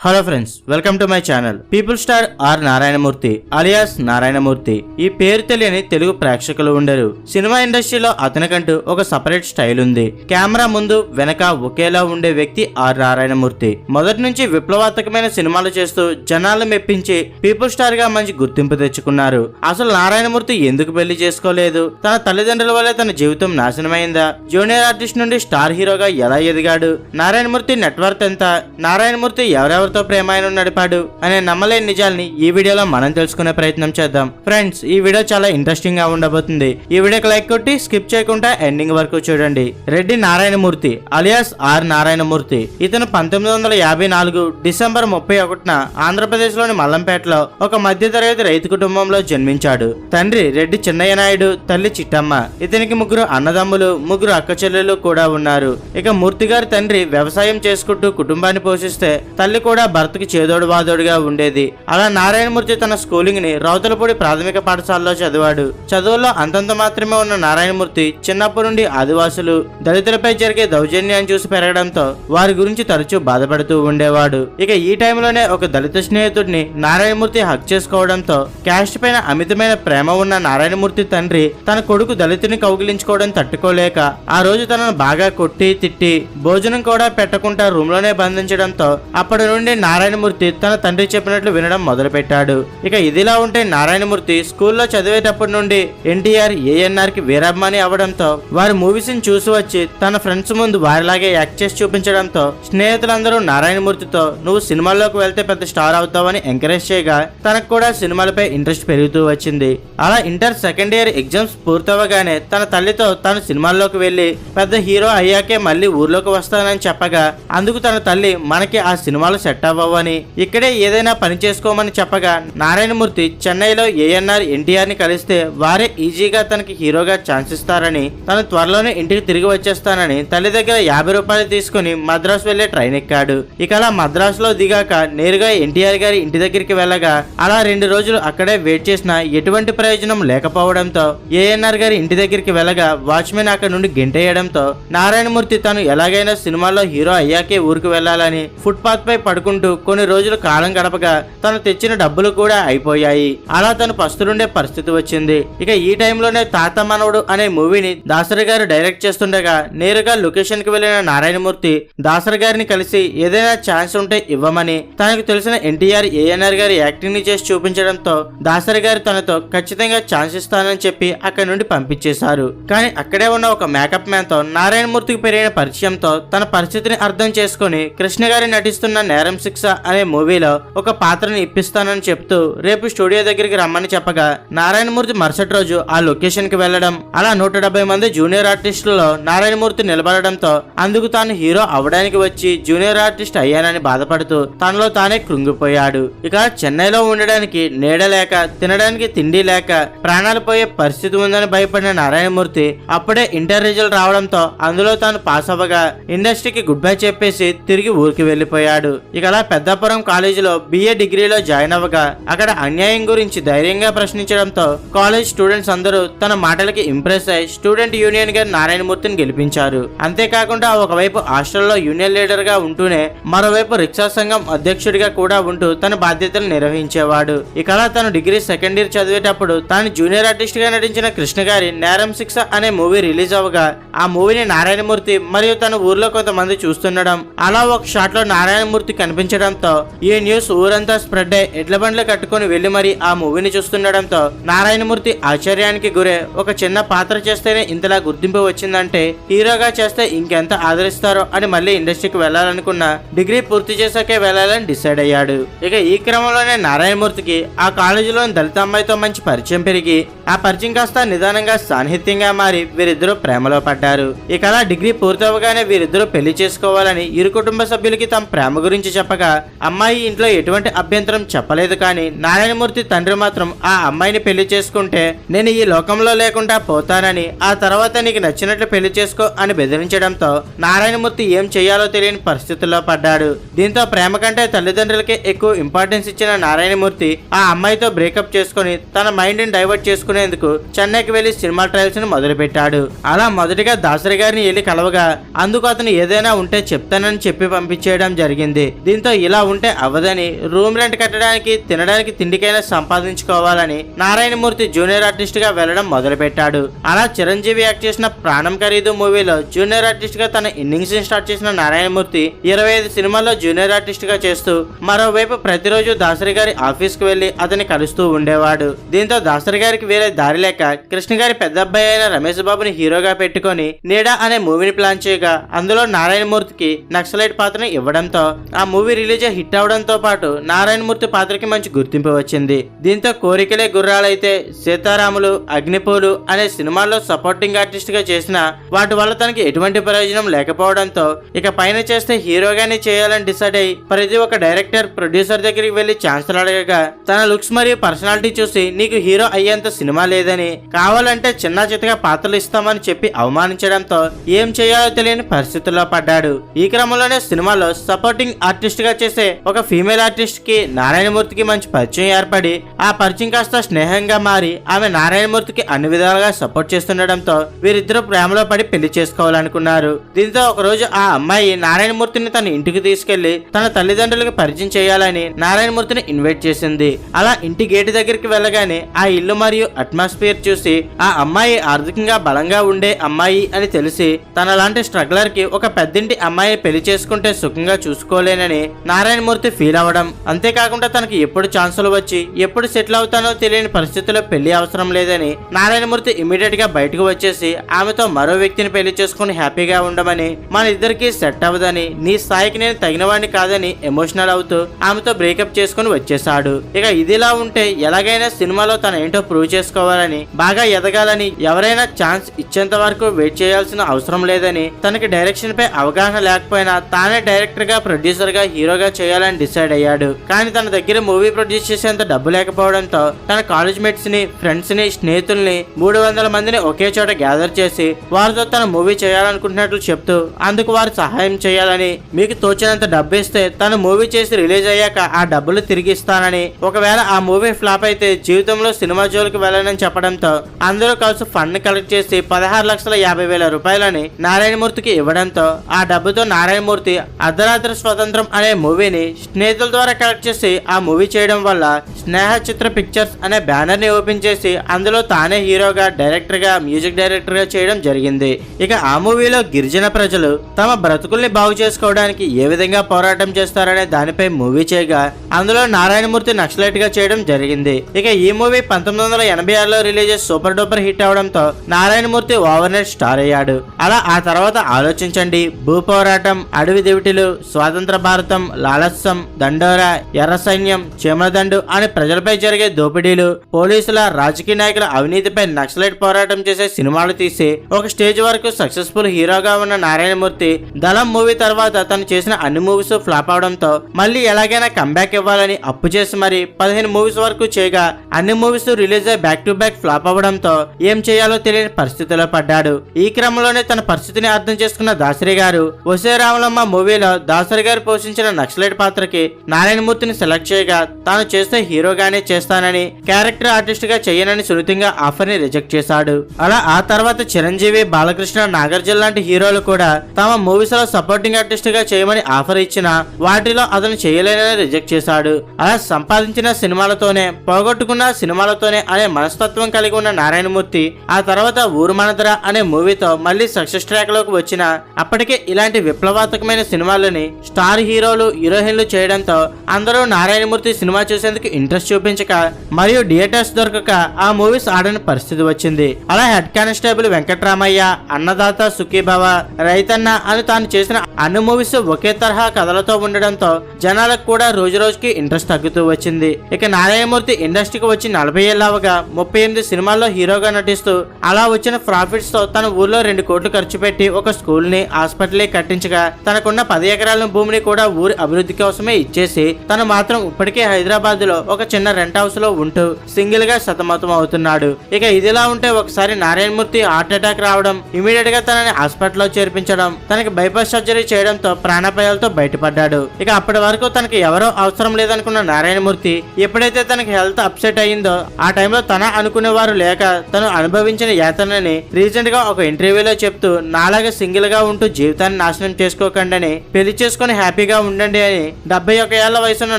Hello friends welcome to my channel people star R Narayanamurthy alias Narayanamurthy ఈ పేరు తెలియని తెలుగు ప్రేక్షకులు ఉండరు. సినిమా ఇండస్ట్రీలో అతనికంటూ ఒక సపరేట్ స్టైల్ ఉంది. కెమెరా ముందు వెనక ఒకేలా ఉండే వ్యక్తి ఆర్ నారాయణమూర్తి మొదటి నుంచి విప్లవాత్మకమైన సినిమాలు చేస్తూ జనాలు మెప్పించి పీపుల్ స్టార్గా మంచి గుర్తింపు తెచ్చుకున్నారు. అసలు నారాయణమూర్తి ఎందుకు పెళ్ళి చేసుకోలేదు? తన తల్లిదండ్రుల వల్లే తన జీవితం నాశనమైందా? జూనియర్ ఆర్టిస్ట్ నుండి స్టార్ హీరోగా ఎలా ఎదిగాడు? నారాయణమూర్తి నెట్వర్క్ ఎంత? నారాయణమూర్తి ఎవరెవరు ఎవరితో ప్రేమాయణం నడిపాడు అనే నమ్మలేని నిజాల్ని ఈ వీడియోలో మనం తెలుసుకునే ప్రయత్నం చేద్దాం. ఫ్రెండ్స్ ఈ వీడియో చాలా ఇంట్రెస్టింగ్గా ఉండబోతుంది. ఈ వీడియోకి లైక్ కొట్టి స్కిప్ చేయకుండా ఎండింగ్ వరకు చూడండి. రెడ్డి నారాయణమూర్తి అలియాస్ ఆర్ నారాయణమూర్తి ఇతను పంతొమ్మిది వందల యాభై నాలుగు డిసెంబర్ ముప్పై ఒకటిన ఆంధ్రప్రదేశ్లోని మల్లంపేటలో ఒక మధ్యతరగతి రైతు కుటుంబంలో జన్మించాడు. తండ్రి రెడ్డి చిన్నయ్య నాయుడు తల్లి చిట్టమ్మ ఇతనికి ముగ్గురు అన్నదమ్ములు ముగ్గురు అక్క చెల్లెలు కూడా ఉన్నారు. ఇక మూర్తి గారి తండ్రి వ్యవసాయం చేసుకుంటూ కుటుంబాన్ని పోషిస్తే తల్లి కూడా భర్తకి చేదోడు బాదోడుగా ఉండేది. అలా నారాయణమూర్తి తన స్కూలింగ్ని రౌతలపూడి ప్రాథమిక పాఠశాలలో చదివాడు. చదువుల్లో అంతంత మాత్రమే ఉన్న నారాయణమూర్తి చిన్నప్పటి నుండి ఆదివాసులు. దళితులపై జరిగే దౌర్జన్యాన్ని చూసి పెరగడంతో వారి గురించి తరచూ బాధపడుతూ ఉండేవాడు. ఇక ఈ టైంలోనే ఒక దళిత స్నేహితుడిని నారాయణమూర్తి హక్ చేసుకోవడంతో క్యాస్ట్ పైన అమితమైన ప్రేమ ఉన్న నారాయణమూర్తి తండ్రి తన కొడుకు దళితుని కౌగిలించుకోవడం తట్టుకోలేక ఆ రోజు తనను బాగా కొట్టి తిట్టి భోజనం కూడా పెట్టకుండా రూమ్లోనే బంధించడంతో అప్పటి నుండి నారాయణమూర్తి తన తండ్రి చెప్పినట్లు వినడం మొదలుపెట్టాడు. ఇక ఇదిలా ఉంటే నారాయణమూర్తి స్కూల్లో చదివేటప్పటి నుండి ఎన్టీఆర్ ఏఎన్ఆర్కి వీరాభిమాని అవడంతో వారి మూవీస్ని చూసి వచ్చి తన ఫ్రెండ్స్ ముందు వారిలాగే యాక్ట్ చేసి చూపించడంతో స్నేహితులందరూ నారాయణమూర్తితో నువ్వు సినిమాల్లోకి వెళ్తే పెద్ద స్టార్ అవుతావని ఎంకరేజ్ చేయగా తనకు కూడా సినిమాలపై ఇంట్రెస్ట్ పెరుగుతూ వచ్చింది. అలా ఇంటర్ సెకండ్ ఇయర్ ఎగ్జామ్స్ పూర్తవగానే తన తల్లితో తను సినిమాల్లోకి వెళ్ళి పెద్ద హీరో అయ్యాకే మళ్ళీ ఊర్లోకి వస్తానని చెప్పగా అందుకు తన తల్లి మనకి ఆ సినిమాలు సెట్ అవ్వవని ఇక్కడే ఏదైనా పని చేసుకోమని చెప్పగా నారాయణమూర్తి చెన్నైలో ఏఎన్ఆర్ ఎన్టీఆర్ని కలిస్తే వారే ఈజీగా తనకి హీరోగా ఛాన్స్ ఇస్తారని తను త్వరలోనే ఇంటికి తిరిగి వచ్చేస్తానని తల్లి దగ్గర యాభై రూపాయలు తీసుకుని మద్రాసు వెళ్ళే ట్రైన్ ఎక్కాడు. ఇక అలా మద్రాసులో దిగాక నేరుగా ఎన్టీఆర్ గారి ఇంటి దగ్గరికి వెళ్ళగా అలా రెండు రోజులు అక్కడే వెయిట్ చేసిన ఎటువంటి ప్రయోజనం లేకపోవడంతో ఏఎన్ఆర్ గారి ఇంటి దగ్గరికి వెళ్ళగా వాచ్మెన్ అక్కడ నుండి గెంటేయడంతో నారాయణమూర్తి తను ఎలాగైనా సినిమాలో హీరో అయ్యాకే ఊరికి వెళ్ళాలని ఫుట్పాత్ పై పడుకుంటూ కొన్ని రోజులు కాలం గడపగా తను తెచ్చిన డబ్బులు కూడా అయిపోయాయి. అలా తను పస్తులుండే పరిస్థితి వచ్చింది. ఇక ఈ టైంలోనే తాత మనవడు అనే మూవీని దాసరి గారు డైరెక్ట్ చేస్తుండగా నేరుగా లొకేషన్కి వెళ్ళిన నారాయణమూర్తి దాసరి గారిని కలిసి ఏదైనా ఛాన్స్ ఉంటే ఇవ్వమని తనకు తెలిసిన ఎన్టీఆర్ ఏఎన్ఆర్ గారి యాక్టింగ్ని చేసి చూపించడంతో దాసరి గారు తనతో ఖచ్చితంగా ఛాన్స్ ఇస్తానని చెప్పి అక్కడి నుండి పంపించేశారు. కానీ అక్కడే ఉన్న ఒక మేకప్ మ్యాన్తో నారాయణమూర్తికి పెరిగిన పరిచయంతో తన పరిస్థితిని అర్థం చేసుకుని కృష్ణ గారి నటిస్తున్న నేరం శిక్ష అనే మూవీలో ఒక పాత్రని ఇప్పిస్తానని చెప్తూ రేపు స్టూడియో దగ్గరికి రమ్మని చెప్పగా నారాయణమూర్తి మరుసటి రోజు ఆ లొకేషన్కి వెళ్ళడం అలా నూట డెబ్బై మంది జూనియర్ ఆర్టిస్టులలో నారాయణమూర్తి నిలబడడంతో అందుకు తాను హీరో అవడానికి వచ్చి జూనియర్ ఆర్టిస్ట్ అయ్యానని బాధపడుతూ తనలో తానే కృంగిపోయాడు. ఇక చెన్నైలో ఉండడానికి నీడ లేక తినడానికి తిండి లేక ప్రాణాలు పోయే పరిస్థితి ఉందని భయపడిన నారాయణమూర్తి అప్పుడే ఇంటర్ రిజల్ట్ రావడంతో అందులో తాను పాస్ అవ్వగా ఇండస్ట్రీకి గుడ్ బై చెప్పేసి తిరిగి ఊరికి వెళ్ళిపోయాడు ఇక అలా పెద్దాపురం కాలేజీలో బిఏ డిగ్రీలో జాయిన్ అవ్వగా అక్కడ అన్యాయం గురించి ధైర్యంగా ప్రశ్నించడంతో కాలేజ్ స్టూడెంట్స్ అందరూ తన మాటలకి ఇంప్రెస్ అయి స్టూడెంట్ యూనియన్గా నారాయణమూర్తిని గెలిపించారు. అంతేకాకుండా ఒకవైపు హాస్టల్లో యూనియన్ లీడర్గా ఉంటూనే మరోవైపు రిక్షా సంఘం అధ్యక్షుడిగా కూడా ఉంటూ తన బాధ్యతలు నిర్వహించేవాడు. ఇక అలా తను డిగ్రీ సెకండ్ ఇయర్ చదివేటప్పుడు తాను జూనియర్ ఆర్టిస్ట్గా నటించిన కృష్ణ గారి నేరం శిక్ష అనే మూవీ రిలీజ్ అవ్వగా ఆ మూవీని నారాయణమూర్తి మరియు తన ఊర్లో కొంతమంది చూస్తుండడం అలా ఒక షాట్లో నారాయణమూర్తి కనిపించడంతో ఈ న్యూస్ ఊరంతా స్ప్రెడ్ అయి ఎడ్ల బండ్లు కట్టుకుని వెళ్ళి మరి ఆ మూవీని చూస్తుండడంతో నారాయణమూర్తి ఆశ్చర్యానికి గురే ఒక చిన్న పాత్ర చేస్తేనే ఇంతలా గుర్తింపు వచ్చిందంటే హీరోగా చేస్తే ఇంకెంత ఆదరిస్తారో అని మళ్ళీ ఇండస్ట్రీకి వెళ్ళాలనుకున్న డిగ్రీ పూర్తి చేశాకే వెళ్ళాలని డిసైడ్ అయ్యాడు. ఇక ఈ క్రమంలోనే నారాయణమూర్తికి ఆ కాలేజీలోని దళిత అమ్మాయితో మంచి పరిచయం పెరిగి ఆ పరిచయం కాస్త నిదానంగా సాన్నిహిత్యంగా మారి వీరిద్దరూ ప్రేమలో పడ్డారు. ఇక అలా డిగ్రీ పూర్తవగానే వీరిద్దరూ పెళ్ళి చేసుకోవాలని ఇరు కుటుంబ సభ్యులకి తమ ప్రేమ గురించి చెప్పగా అమ్మాయి ఇంట్లో ఎటువంటి అభ్యంతరం చెప్పలేదు కానీ నారాయణమూర్తి తండ్రి మాత్రం ఆ అమ్మాయిని పెళ్ళి చేసుకుంటే నేను ఈ లోకంలో లేకుండా పోతానని ఆ తర్వాత నీకు నచ్చినట్లు పెళ్ళి చేసుకో అని బెదిరించడంతో నారాయణమూర్తి ఏం చేయాలో తెలియని పరిస్థితుల్లో పడ్డాడు. దీంతో ప్రేమ కంటే తల్లిదండ్రులకే ఎక్కువ ఇంపార్టెన్స్ ఇచ్చిన నారాయణమూర్తి ఆ అమ్మాయితో బ్రేకప్ చేసుకుని తన మైండ్ని డైవర్ట్ చేసుకునేందుకు చెన్నైకి వెళ్ళి సినిమా ట్రయల్స్ని మొదలుపెట్టాడు. అలా మొదటిగా దాసరి గారిని వెళ్ళి కలవగా అందుకు అతను ఏదైనా ఉంటే చెప్తానని చెప్పి పంపించేయడం జరిగింది. దీంతో ఇలా ఉంటే అవ్వదని రూమ్ రెంట్ కట్టడానికి తినడానికి తిండికైనా సంపాదించుకోవాలని నారాయణమూర్తి జూనియర్ ఆర్టిస్ట్గా వెళ్ళడం మొదలుపెట్టాడు. అలా చిరంజీవి యాక్ట్ చేసిన ప్రాణం ఖరీదు మూవీలో జూనియర్ ఆర్టిస్ట్గా తన ఇన్నింగ్స్ని స్టార్ట్ చేసిన నారాయణమూర్తి ఇరవై ఐదు సినిమాల్లో జూనియర్ ఆర్టిస్ట్గా చేస్తూ మరోవైపు ప్రతిరోజు దాసరి గారి ఆఫీస్కు వెళ్ళి అతని కలుస్తూ ఉండేవాడు. దీంతో దాసరి గారికి వేరే దారి లేక కృష్ణ గారి పెద్ద అబ్బాయి అయిన రమేష్ బాబుని హీరోగా పెట్టుకొని నీడా అనే మూవీని ప్లాన్ చేయగా అందులో నారాయణమూర్తికి నక్సలైట్ పాత్రను ఇవ్వడంతో ఆ మూవీ మూవీ రిలీజ్ హిట్ అవడంతో పాటు నారాయణమూర్తి పాత్రకి మంచి గుర్తింపు వచ్చింది. దీంతో కోరికలే గుర్రాలైతే సీతారాములు అగ్నిపూలు అనే సినిమాల్లో సపోర్టింగ్ ఆర్టిస్ట్గా చేసిన వాటి వల్ల తనకి ఎటువంటి ప్రయోజనం లేకపోవడంతో ఇక పైన చేస్తే హీరోగానే చేయాలని డిసైడ్ అయి ప్రతి ఒక్క డైరెక్టర్ ప్రొడ్యూసర్ దగ్గరికి వెళ్ళి ఛాన్సులు అడగగా తన లుక్స్ మరియు పర్సనాలిటీ చూసి నీకు హీరో అయ్యేంత సినిమా లేదని కావాలంటే చిన్న చితగా పాత్రలు ఇస్తామని చెప్పి అవమానించడంతో ఏం చేయాలో తెలియని పరిస్థితుల్లో పడ్డాడు. ఈ క్రమంలోనే సినిమాలో సపోర్టింగ్ ఆర్టిస్ట్ గా చేసే ఒక ఫీమేల్ ఆర్టిస్ట్కి నారాయణమూర్తికి మంచి పరిచయం ఏర్పడి ఆ పరిచయం కాస్త స్నేహంగా మారి ఆమె నారాయణమూర్తికి అన్ని విధాలుగా సపోర్ట్ చేస్తుండడంతో వీరిద్దరూ ప్రేమలో పడి పెళ్ళి చేసుకోవాలనుకున్నారు. దీంతో ఒక రోజు ఆ అమ్మాయి నారాయణమూర్తిని తన ఇంటికి తీసుకెళ్ళి తన తల్లిదండ్రులకు పరిచయం చేయాలని నారాయణమూర్తిని ఇన్వైట్ చేసింది. అలా ఇంటి గేటు దగ్గరికి వెళ్ళగానే ఆ ఇల్లు మరియు అట్మాస్ఫియర్ చూసి ఆ అమ్మాయి ఆర్థికంగా బలంగా ఉండే అమ్మాయి అని తెలిసి తన లాంటి స్ట్రగ్లర్కి ఒక పెద్దింటి అమ్మాయి పెళ్ళి చేసుకుంటే సుఖంగా చూసుకోలేనని నారాయణమూర్తి ఫీల్ అవ్వడం. అంతేకాకుండా తనకి ఎప్పుడు ఛాన్సులు వచ్చి ఎప్పుడు సెటిల్ అవుతానో తెలియని పరిస్థితుల్లో పెళ్ళి అవసరం లేదని నారాయణమూర్తి ఇమీడియట్గా బయటకు వచ్చేసి ఆమెతో మరో వ్యక్తిని పెళ్ళి చేసుకుని హ్యాపీగా ఉండమని మన ఇద్దరికి సెట్ అవ్వదని నీ స్థాయికి నేను తగిన వాడిని కాదని ఎమోషనల్ అవుతూ ఆమెతో బ్రేకప్ చేసుకుని వచ్చేసాడు ఇక ఇదిలా ఉంటే ఎలాగైనా సినిమాలో తన ఏంటో ప్రూవ్ చేసుకోవాలని బాగా ఎదగాలని ఎవరైనా ఛాన్స్ ఇచ్చేంత వరకు వెయిట్ చేయాల్సిన అవసరం లేదని తనకి డైరెక్షన్ పై అవగాహన లేకపోయినా తానే డైరెక్టర్గా ప్రొడ్యూసర్గా హీరోగా చేయాలని డిసైడ్ అయ్యాడు. కానీ తన దగ్గర మూవీ ప్రొడ్యూస్ చేసేంత డబ్బు లేకపోవడంతో తన కాలేజ్ మేట్స్ని ఫ్రెండ్స్ని స్నేహితుల్ని మూడు వందల మందిని ఒకే చోట గ్యాదర్ చేసి వారితో తన మూవీ చేయాలనుకుంటున్నట్లు చెప్తూ అందుకు వారు సహాయం చేయాలని మీకు తోచినంత డబ్బు ఇస్తే తను మూవీ చేసి రిలీజ్ అయ్యాక ఆ డబ్బులు తిరిగి ఇస్తానని ఒకవేళ ఆ మూవీ ఫ్లాప్ అయితే జీవితంలో సినిమా జోలికి వెళ్ళనని చెప్పడంతో అందరూ కలిసి ఫండ్ కలెక్ట్ చేసి పదహారు లక్షల యాభై వేల రూపాయలని నారాయణమూర్తికి ఇవ్వడంతో ఆ డబ్బుతో నారాయణమూర్తి అర్ధరాత్రి స్వతంత్రం అనే మూవీని స్నేహితుల ద్వారా కలెక్ట్ చేసి ఆ మూవీ చేయడం వల్ల స్నేహ చిత్ర పిక్చర్స్ అనే బ్యానర్ని ఓపెన్ చేసి అందులో తానే హీరోగా డైరెక్టర్గా మ్యూజిక్ డైరెక్టర్గా చేయడం జరిగింది. ఇక ఆ మూవీలో గిరిజన ప్రజలు తమ బ్రతుకుల్ని బాగు చేసుకోవడానికి ఏ విధంగా పోరాటం చేస్తారనే దానిపై మూవీ చేయగా అందులో నారాయణమూర్తి నక్సలైట్గా చేయడం జరిగింది. ఇక ఈ మూవీ పంతొమ్మిది వందల ఎనభై ఆరులో రిలీజ్ సూపర్ డూపర్ హిట్ అవడంతో నారాయణమూర్తి ఓవర్ నైట్ స్టార్ అయ్యాడు. అలా ఆ తర్వాత ఆలోచించండి. భూ పోరాటం అడవి దివిటిలు స్వాతంత్ర భారతం లాలస్యం దండోరా ఎర్ర సైన్యం చీమలదండు అని ప్రజలపై జరిగే దోపిడీలు పోలీసుల రాజకీయ నాయకుల అవినీతిపై నక్సలైట్ పోరాటం చేసే సినిమాలు తీసి ఒక స్టేజ్ వరకు సక్సెస్ఫుల్ హీరోగా ఉన్న నారాయణమూర్తి దళం మూవీ తర్వాత తను చేసిన అన్ని మూవీస్ ఫ్లాప్ అవడంతో మళ్ళీ ఎలాగైనా కంబ్యాక్ ఇవ్వాలని అప్పు చేసి మరి పదిహేను మూవీస్ వరకు చేయగా అన్ని మూవీస్ రిలీజ్ అయ్యి బ్యాక్ టు బ్యాక్ ఫ్లాప్ అవ్వడంతో ఏం చేయాలో తెలియని పరిస్థితిలో పడ్డాడు. ఈ క్రమంలోనే తన పరిస్థితిని అర్థం చేసుకున్న దాసరి గారు వసే రామలమ్మ మూవీలో దాసరి గారు పోషించిన నక్సలైట్ పాత్రకి నారాయణమూర్తిని సెలెక్ట్ చేయగా తాను చేస్తే హీరోగానే చేస్తానని క్యారెక్టర్ ఆర్టిస్ట్గా చేయనని సున్నితంగా ఆఫర్ని రిజెక్ట్ చేశాడు. అలా ఆ తర్వాత చిరంజీవి బాలకృష్ణ నాగార్జున లాంటి హీరోలు కూడా తమ మూవీస్లో సపోర్టింగ్ ఆర్టిస్ట్గా చేయమని ఆఫర్ ఇచ్చిన వాటిలో అతను చేయలేనని రిజెక్ట్ చేశాడు. అలా సంపాదించిన సినిమాలతోనే పోగొట్టుకున్న సినిమాలతోనే అనే మనస్తత్వం కలిగి ఉన్న నారాయణమూర్తి ఆ తర్వాత ఊరు మనదర అనే మూవీతో మళ్ళీ సక్సెస్ ట్రాక్లోకి వచ్చిన అప్పటికే ఇలాంటి విప్లవాత్మకమైన సినిమాలని స్టార్ హీరో హీరోలు హీరోయిన్లు చేయడంతో అందరూ నారాయణమూర్తి సినిమా చూసేందుకు ఇంట్రెస్ట్ చూపించక మరియు థియేటర్స్ దొరకక ఆ మూవీస్ ఆడని పరిస్థితి వచ్చింది. అలా హెడ్ కానిస్టేబుల్ వెంకట్రామయ్య అన్నదాత సుఖీభావ రైతన్న అని తాను చేసిన అన్ని మూవీస్ ఒకే తరహా కథలతో ఉండడంతో జనాలకు కూడా రోజు రోజుకి ఇంట్రెస్ట్ తగ్గుతూ వచ్చింది. ఇక నారాయణమూర్తి ఇండస్ట్రీకి వచ్చి నలభై ఏళ్ళవగా ముప్పై ఎనిమిది సినిమాల్లో హీరోగా నటిస్తూ అలా వచ్చిన ప్రాఫిట్స్తో తన ఊర్లో రెండు కోట్లు ఖర్చు పెట్టి ఒక స్కూల్ని హాస్పిటల్ కట్టించగా తనకున్న పది ఎకరాల భూమిని కూడా ఊరి అభివృద్ధి కోసమే ఇచ్చేసి తను మాత్రం ఇప్పటికే హైదరాబాద్లో ఒక చిన్న రెంట్ హౌస్లో ఉంటూ సింగిల్గా సతమతం అవుతున్నాడు. ఇక ఇదిలా ఉంటే ఒకసారి నారాయణమూర్తి హార్ట్ అటాక్ రావడం ఇమీడియట్గా తనని హాస్పిటల్లో చేర్పించడం తనకి బైపాస్ సర్జరీ చేయడంతో ప్రాణాపాయాలతో బయటపడ్డాడు. ఇక అప్పటి వరకు తనకి ఎవరో అవసరం లేదనుకున్న నారాయణమూర్తి ఎప్పుడైతే తనకి హెల్త్ అప్సెట్ అయ్యిందో ఆ టైంలో తన అనుకునే వారు లేక తను అనుభవించిన యాతనని రీసెంట్గా ఒక ఇంటర్వ్యూలో చెప్తూ నాలాగా సింగిల్గా ఉంటూ జీవితాన్ని నాశనం చేసుకోకండి పెళ్ళి చేసుకుని హ్యాపీగా ఉండండి అని డెబ్బై ఒక ఏళ్ళ వయసున్న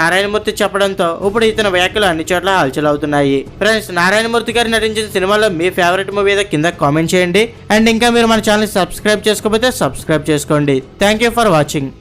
నారాయణమూర్తి చెప్పడంతో ఇప్పుడు ఇతని వ్యాఖ్యలు అన్ని చోట్ల హల్చల్ అవుతున్నాయి ఫ్రెండ్స్ నారాయణమూర్తి గారు నటించిన సినిమాలో మీ ఫేవరెట్ మూవీ ఏదో కింద కామెంట్ చేయండి. అండ్ ఇంకా మీరు మన ఛానల్ సబ్స్క్రైబ్ చేసుకోకపోతే సబ్స్క్రైబ్ చేసుకోండి. Thank you for watching